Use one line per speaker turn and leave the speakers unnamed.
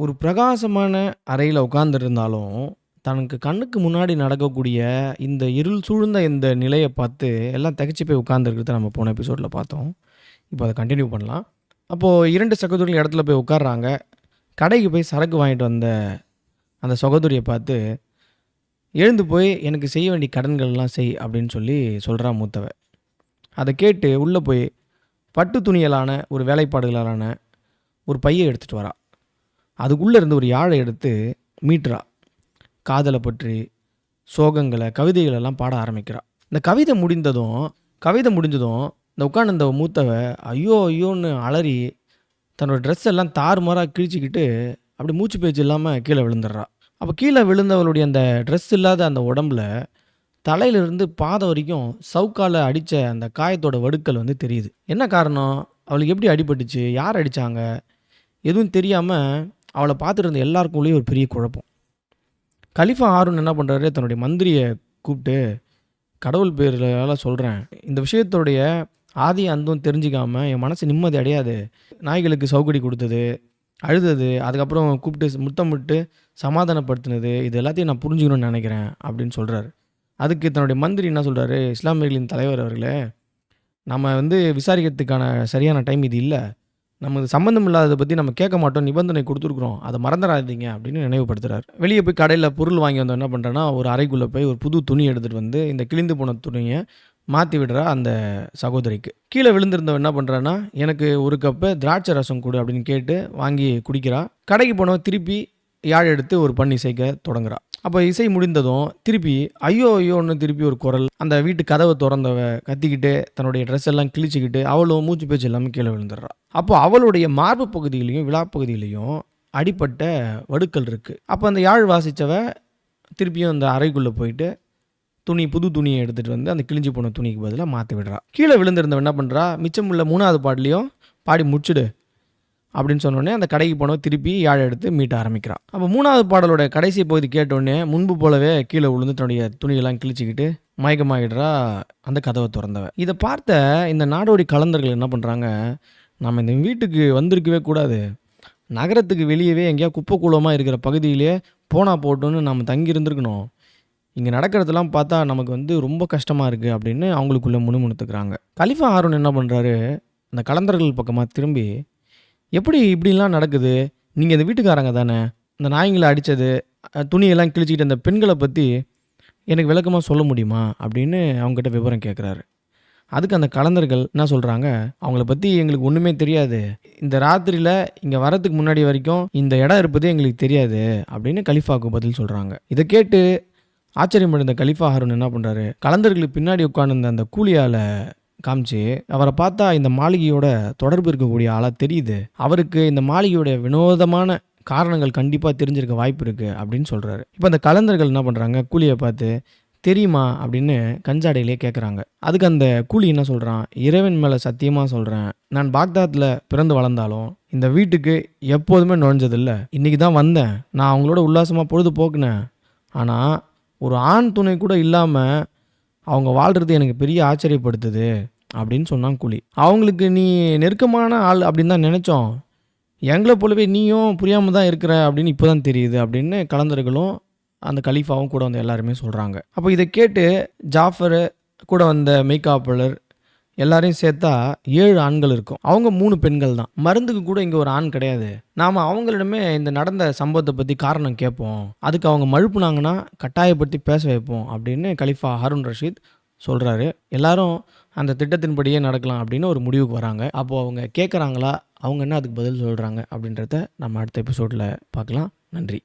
ஒரு பிரகாசமான அறையில் உட்காந்துருந்தாலும் தனக்கு கண்ணுக்கு முன்னாடி நடக்கக்கூடிய இந்த இருள் சூழ்ந்த இந்த நிலையை பார்த்து எல்லாம் தகச்சு போய் உட்கார்ந்திருக்கிறத நம்ம போன எபிசோடில் பார்த்தோம். இப்போ அதை கண்டினியூ பண்ணலாம். அப்போது இரண்டு சகோதரிகள் இடத்துல போய் உட்கார்றாங்க. கடைக்கு போய் சரக்கு வாங்கிட்டு வந்த அந்த சகோதரியை பார்த்து, "எழுந்து போய் எனக்கு செய்ய வேண்டிய கடன்கள்லாம் செய்" அப்படின்னு சொல்லி சொல்கிறா மூத்தவ. அதை கேட்டு உள்ளே போய் பட்டு துணியலான ஒரு வேலைப்பாடுகளாலான ஒரு பையை எடுத்துகிட்டு வரா. அதுக்குள்ளே இருந்து ஒரு யாழை எடுத்து மீட்டுறா. காதலை பற்றி, சோகங்களை கவிதைகளெல்லாம் பாட ஆரம்பிக்கிறா. இந்த கவிதை முடிந்ததும் கவிதை முடிஞ்சதும் இந்த உட்கார்ந்திருந்த மூத்தவ ஐயோ! ஐயோன்னு அலறி தன்னோட ட்ரெஸ் எல்லாம் தாறுமாறாக கிழிச்சுக்கிட்டு அப்படி மூச்சு பேச்சு இல்லாமல் கீழே விழுந்துடுறா. அப்போ கீழே விழுந்தவளுடைய அந்த ட்ரெஸ் இல்லாத அந்த உடம்புல தலையிலிருந்து பாதை வரைக்கும் சவுக்கால் அடித்த அந்த காயத்தோட வடுக்கல் வந்து தெரியுது. என்ன காரணம்? அவளுக்கு எப்படி அடிபட்டுச்சு? யார் அடித்தாங்க எதுவும் தெரியாமல் அவளை பார்த்துட்டு இருந்த எல்லாருக்குள்ளேயும் ஒரு பெரிய குழப்பம். கலிஃபா ஹாரூன் என்ன பண்ணுறாரு தன்னுடைய மந்திரியை கூப்பிட்டு, "கடவுள் பேரில் சொல்கிறேன் இந்த விஷயத்துடைய ஆதி அந்தம் தெரிஞ்சிக்காமல் என் மனசு நிம்மதி அடையாது. நாய்களுக்கு சவுக்கடி கொடுத்தது அழுதது, அதுக்கப்புறம் கூப்பிட்டு முத்தமிட்டு சமாதானப்படுத்தினது, இது எல்லாத்தையும் நான் புரிஞ்சுக்கணும்னு நினைக்கிறேன்" அப்படின்னு சொல்கிறாரு அதுக்கு தன்னுடைய மந்திரி என்ன சொல்கிறாரு "இஸ்லாமியர்களின் தலைவர் அவர்களே, நம்ம வந்து விசாரிக்கிறதுக்கான சரியான டைம் இது இல்லை. நமக்கு சம்மந்தம் இல்லாததை பற்றி நம்ம கேட்க மாட்டோம். நிபந்தனை கொடுத்துருக்குறோம் அதை மறந்துடாதீங்க அப்படின்னு நினைவுபடுத்துறாரு. வெளியே போய் கடையில் பொருள் வாங்கி வந்தோம் என்ன பண்ணுறேன்னா ஒரு அறைக்குள்ளே போய் ஒரு புது துணி எடுத்துட்டு வந்து இந்த கிழிந்து போன துணியை மாற்றி விடுறா அந்த சகோதரிக்கு. கீழே விழுந்திருந்தவன் என்ன பண்ணுறான்னா "எனக்கு ஒரு கப்பு திராட்சை ரசம் கொடு அப்படின்னு கேட்டு வாங்கி குடிக்கிறா. கடைக்கு போனவன் திருப்பி யாழ் எடுத்து ஒரு பண்ணி சேர்க்க தொடங்குறா. அப்போ இசை முடிந்ததும் திருப்பி ஐயோ! ஐயோன்னு திருப்பி ஒரு குரல். அந்த வீட்டு கதவை திறந்தவ கத்திக்கிட்டு தன்னுடைய ட்ரெஸ் எல்லாம் கிழிச்சுக்கிட்டு அவளும் மூச்சு பேச்சு எல்லாமே கீழே விழுந்துடுறா. அப்போ அவளுடைய மார்பு பகுதியிலையும் விழா பகுதியிலயும் அடிப்பட்ட வடுக்கல் இருக்குது அப்போ அந்த யாழ் வாசித்தவ திருப்பியும் அந்த அறைக்குள்ளே போயிட்டு துணி புது துணியை எடுத்துகிட்டு வந்து அந்த கிழிஞ்சு போன துணிக்கு பதிலாக மாற்றி விடுறா. கீழே விழுந்திருந்தவ என்ன பண்றா, மிச்சமுள்ள 3வது பாட்டுலயும் பாடி முடிச்சுடு அப்படின்னு சொன்னோனே அந்த கடைக்கு போனவ திருப்பி யாழை எடுத்து மீட்ட ஆரம்பிக்கிறான் அப்போ மூணாவது பாடலோட கடைசி பகுதி கேட்டோடனே முன்பு போலவே கீழே விழுந்து தன்னுடைய துணியெல்லாம் கிழிச்சிக்கிட்டு மயக்கமாயிடுறா அந்த கதவை திறந்தவ இதை பார்த்த இந்த நாடோடி கலந்தர்கள் என்ன பண்ணுறாங்க "நம்ம இந்த வீட்டுக்கு வந்திருக்கவே கூடாது. நகரத்துக்கு வெளியவே எங்கேயா குப்பை கூலமாக இருக்கிற பகுதியிலேயே போனா போட்டும்னு நம்ம தங்கி இருந்திருக்கணும். இங்கே நடக்கிறதெல்லாம் பார்த்தா நமக்கு வந்து ரொம்ப கஷ்டமாக இருக்குது அப்படின்னு அவங்களுக்குள்ளே முணுமுணுத்துக்கிறாங்க. கலிஃபா ஹாரூன் என்ன பண்ணுறாரு அந்த கலந்தர்கள் பக்கமாக திரும்பி, "எப்படி இப்படிலாம் நடக்குது? நீங்கள் இந்த வீட்டுக்காரங்க தானே? இந்த நாய்ங்களை அடித்தது துணியெல்லாம் கிழிச்சிக்கிட்டு அந்த பெண்களை பற்றி எனக்கு விளக்கமாக சொல்ல முடியுமா?" அப்படின்னு அவங்ககிட்ட விவரம் கேட்குறாரு. அதுக்கு அந்த கலந்தர்கள் என்ன சொல்கிறாங்க "அவங்கள பற்றி எங்களுக்கு ஒன்றுமே தெரியாது. இந்த ராத்திரியில் இங்கே வரத்துக்கு முன்னாடி வரைக்கும் இந்த இடம் இருப்பதே எங்களுக்கு தெரியாது" அப்படின்னு கலிஃபாவுக்கு பதில் சொல்கிறாங்க இதை கேட்டு ஆச்சரியமடைந்த கலிஃபா ஹருன் என்ன பண்ணுறாரு கலந்தர்களுக்கு பின்னாடி உட்காந்துருந்த அந்த கூலியால் காமிச்சு, அவரை பார்த்தா இந்த மாளிகையோட தொடர்பு இருக்கக்கூடிய ஆளாக தெரியுது. அவருக்கு இந்த மாளிகையோட வினோதமான காரணங்கள் கண்டிப்பாக தெரிஞ்சிருக்க வாய்ப்பு இருக்குது அப்படின்னு சொல்கிறாரு இப்போ அந்த கலந்தர்கள் என்ன பண்ணுறாங்க கூலியை பார்த்து, "தெரியுமா?" அப்படின்னு கஞ்சாடையிலேயே கேட்குறாங்க. அதுக்கு அந்த கூலி என்ன சொல்கிறான் "இறைவன் மேலே சத்தியமாக சொல்கிறேன் நான் பாக்தாத்தில் பிறந்து வளர்ந்தாலும் இந்த வீட்டுக்கு எப்போதுமே நுழைஞ்சதில்லை இன்றைக்கி தான் வந்தேன். நான் அவங்களோட உல்லாசமாக பொழுது போக்குனேன். ஆனால் ஒரு ஆண் துணை கூட இல்லாமல் அவங்க வாழ்கிறது எனக்கு பெரிய ஆச்சரியப்படுத்துது" அப்படின்னு சொன்னான் கூலி. "அவங்களுக்கு நீ நெருக்கமான ஆள் அப்படின்னு தான் நினச்சோம் எங்களை போலவே நீயும் புரியாமல் தான் இருக்கிற அப்படின்னு இப்போ தான் தெரியுது" அப்படின்னு கலந்தர்களும் அந்த கலீஃபாவும் கூட வந்து எல்லாருமே சொல்கிறாங்க அப்போ இதை கேட்டு ஜாஃபர் கூட வந்த மெய்க்காப்பாளர் எல்லாரையும் சேர்த்தா ஏழு ஆண்கள் இருக்கும். அவங்க மூணு பெண்கள் தான். மருந்துக்கு கூட இங்கே ஒரு ஆண் கிடையாது. நாம் அவங்களிடமே இந்த நடந்த சம்பவத்தை பற்றி காரணம் கேட்போம். அதுக்கு அவங்க மழுப்புனாங்கன்னா கட்டாயப்படுத்தி பேச வைப்போம் அப்படின்னு கலிஃபா ஹாரூன் ரஷீத் சொல்கிறாரு எல்லாரும் அந்த திட்டத்தின்படியே நடக்கலாம் அப்படின்னு ஒரு முடிவுக்கு வராங்க. அப்போது அவங்க கேட்குறாங்களா, அவங்க என்ன அதுக்கு பதில் சொல்கிறாங்க அப்படின்றத நம்ம அடுத்த எபிசோடில் பார்க்கலாம். நன்றி.